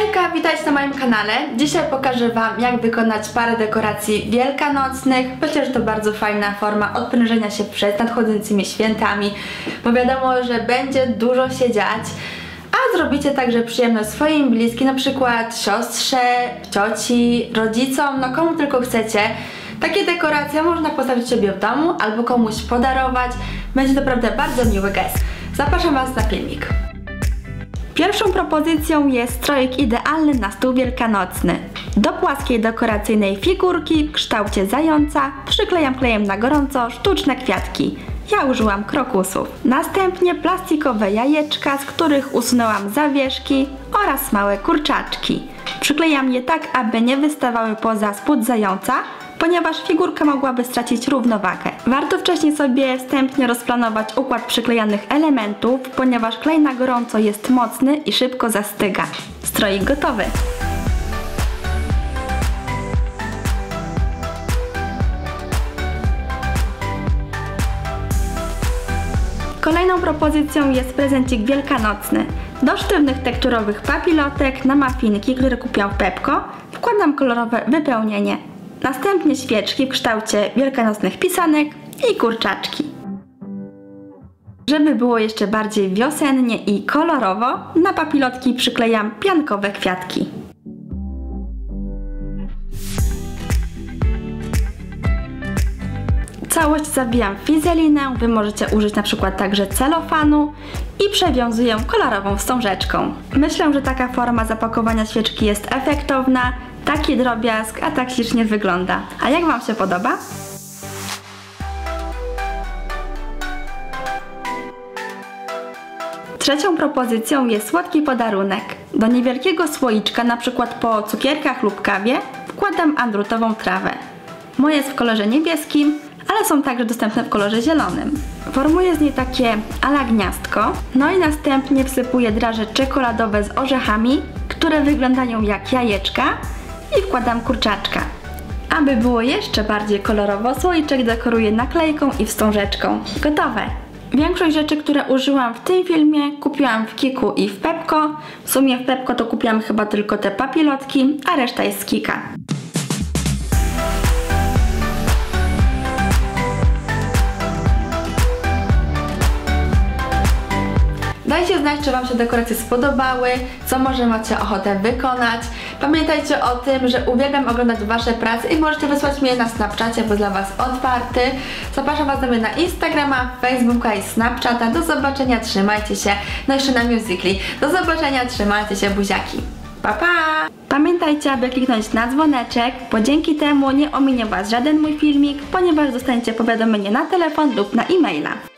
Hejka, witajcie na moim kanale. Dzisiaj pokażę Wam, jak wykonać parę dekoracji wielkanocnych. Myślę, że to bardzo fajna forma odprężenia się przed nadchodzącymi świętami, bo wiadomo, że będzie dużo się dziać. A zrobicie także przyjemność swoim bliskim, na przykład siostrze, cioci, rodzicom, no komu tylko chcecie. Takie dekoracje można postawić sobie w domu albo komuś podarować. Będzie naprawdę bardzo miły gest. Zapraszam Was na filmik. Pierwszą propozycją jest strojek idealny na stół wielkanocny. Do płaskiej dekoracyjnej figurki w kształcie zająca przyklejam klejem na gorąco sztuczne kwiatki. Ja użyłam krokusów. Następnie plastikowe jajeczka, z których usunęłam zawieszki oraz małe kurczaczki. Przyklejam je tak, aby nie wystawały poza spód zająca, ponieważ figurka mogłaby stracić równowagę. Warto wcześniej sobie wstępnie rozplanować układ przyklejanych elementów, ponieważ klej na gorąco jest mocny i szybko zastyga. Stroik gotowy! Kolejną propozycją jest prezencik wielkanocny. Do sztywnych tekturowych papilotek na mafinki, które kupiłam w Pepko, wkładam kolorowe wypełnienie. Następnie świeczki w kształcie wielkanocnych pisanek i kurczaczki. Żeby było jeszcze bardziej wiosennie i kolorowo, na papilotki przyklejam piankowe kwiatki. Całość zabijam fizelinę, Wy możecie użyć na przykład także celofanu i przewiązuję kolorową wstążeczką. Myślę, że taka forma zapakowania świeczki jest efektowna, taki drobiazg, a tak ślicznie wygląda. A jak Wam się podoba? Trzecią propozycją jest słodki podarunek. Do niewielkiego słoiczka, przykład po cukierkach lub kawie, wkładam andrutową trawę. Moje jest w kolorze niebieskim, ale są także dostępne w kolorze zielonym. Formuję z niej takie ala gniazdko, no i następnie wsypuję draże czekoladowe z orzechami, które wyglądają jak jajeczka i wkładam kurczaczka. Aby było jeszcze bardziej kolorowo, słoiczek dekoruję naklejką i wstążeczką. Gotowe! Większość rzeczy, które użyłam w tym filmie, kupiłam w Kiku i w Pepko. W sumie w Pepko to kupiłam chyba tylko te papilotki, a reszta jest z Kika. Dajcie znać, czy Wam się dekoracje spodobały, co może macie ochotę wykonać. Pamiętajcie o tym, że uwielbiam oglądać Wasze prace i możecie wysłać mnie na Snapchacie, bo dla Was otwarty. Zapraszam Was do mnie na Instagrama, Facebooka i Snapchata. Do zobaczenia, trzymajcie się. No jeszcze na Musical.ly. Do zobaczenia, trzymajcie się, buziaki. Pa, pa! Pamiętajcie, aby kliknąć na dzwoneczek, bo dzięki temu nie ominie Was żaden mój filmik, ponieważ dostaniecie powiadomienie na telefon lub na e-maila.